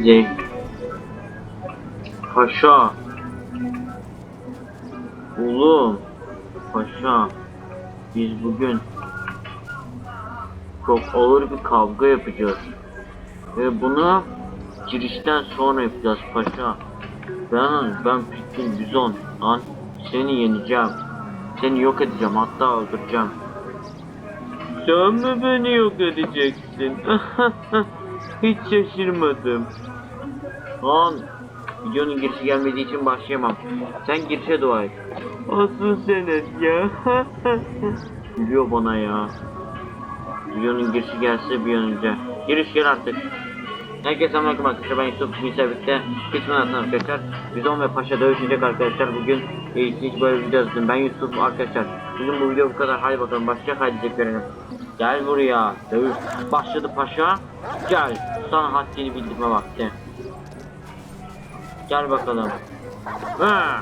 Zey. Paşa. Oğlum. Paşa. Biz bugün çok ağır bir kavga yapacağız. Ve bunu girişten sonra yapacağız paşa. Ben ben Pitbull Bizon lan seni yeneceğim. Seni yok edeceğim hatta öldüreceğim. Sen mi beni yok edeceksin? Hiç şaşırmadım. Lan videonun girişi gelmediği için başlayamam. Sen girişe dua et. Asıl sen et ya. Gülüyor bana ya. Videonun girişi gelse bir an önce. Giriş gel artık. Herkese selamünaleyküm arkadaşlar ben Yusuf Bilse birlikte Kısmın atın arkadaşlar Bizon ve Paşa dövüşecek arkadaşlar bugün e, hiç böyle bir video yazdım ben Yusuf arkadaşlar Bugün bu video bu kadar hadi bakalım başlayacak hadi zevklerine Gel buraya dövüş başladı Paşa Gel sana haddini bildirme vakti Gel bakalım ha.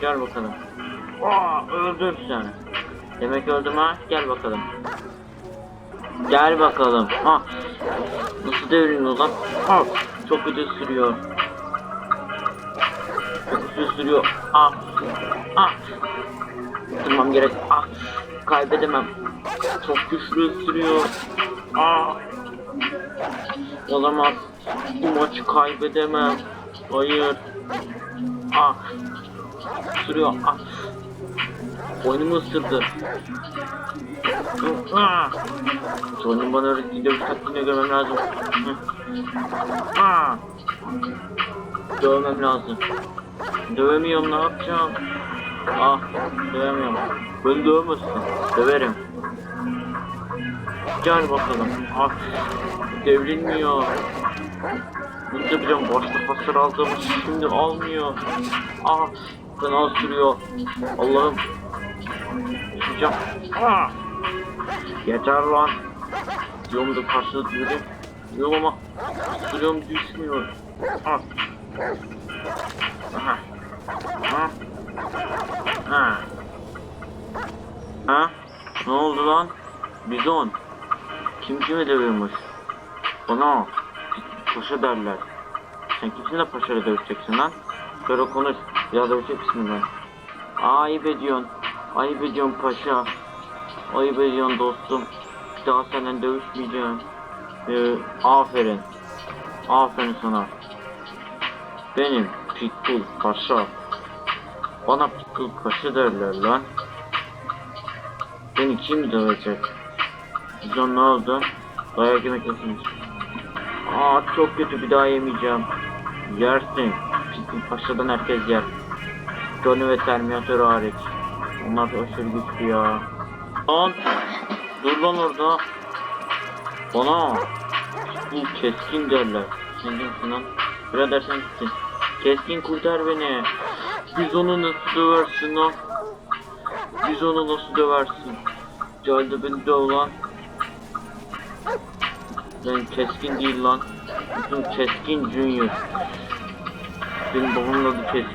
Gel bakalım Aa, öldür sen Demek öldüm ha gel bakalım Gel bakalım. Ha. Nasıl devriliyor lan? Ha. Çok kötü sürüyor. Çok kötü sürüyor. Ah. Ah. Durmam gerek. Ah. Kaybedemem. Çok güçlü sürüyor. Ah. Olamaz. Bu maçı kaybedemem. Hayır. Ah. Sürüyor. Ah. Oyunumu ısırdı. Ah. Sonun bana öğrettiği dövüş taktiğini görmem lazım. Ah. Dövmem lazım. Dövemiyorum ne yapacağım? Ah dövemiyorum. Ben dövemezsin. Döverim. Gel bakalım. Ah. Devrilmiyor. Nasıl yapacağım? Başta pasör aldığımız şimdi almıyor. Ah. Kanal sürüyor. Allah'ım. Yapacağım. Ah. Yeter lan. Yolumda karşılık verip yoluma sürüyorum düşmüyor. Ah. Aha. Ha. Ha. Ha? Ne oldu lan? Bizon. Kim kimi dövüyormuş? Bana paşa derler. Sen kimsin de paşayla dövüşeceksin lan? Böyle konuş. Ya dövüşecek misin ben? Ayıp ediyorsun. Ayıp ediyorsun paşa. Ayıp ediyorsun dostum. Bir daha senden dövüşmeyeceğim. Ee, aferin. Aferin sana. Benim Pitbull Paşa. Bana Pitbull Paşa derler lan. Beni kim dövecek? Bizon ne oldu? Dayak yemek nasılmış? Aa çok kötü bir daha yemeyeceğim. Yersin. Pitbull Paşa'dan herkes yer. Johnny ve Terminator hariç. Onlar da aşırı güçlü ya. Lan dur lan orada. Bana bu keskin derler. Sen kimsin lan? Birader sen kimsin? Keskin kurtar beni. Biz onu nasıl döversin lan? Biz onu nasıl döversin? De beni döv lan. Ben keskin değil lan. Bizim keskin junior. Benim babamın adı keskin.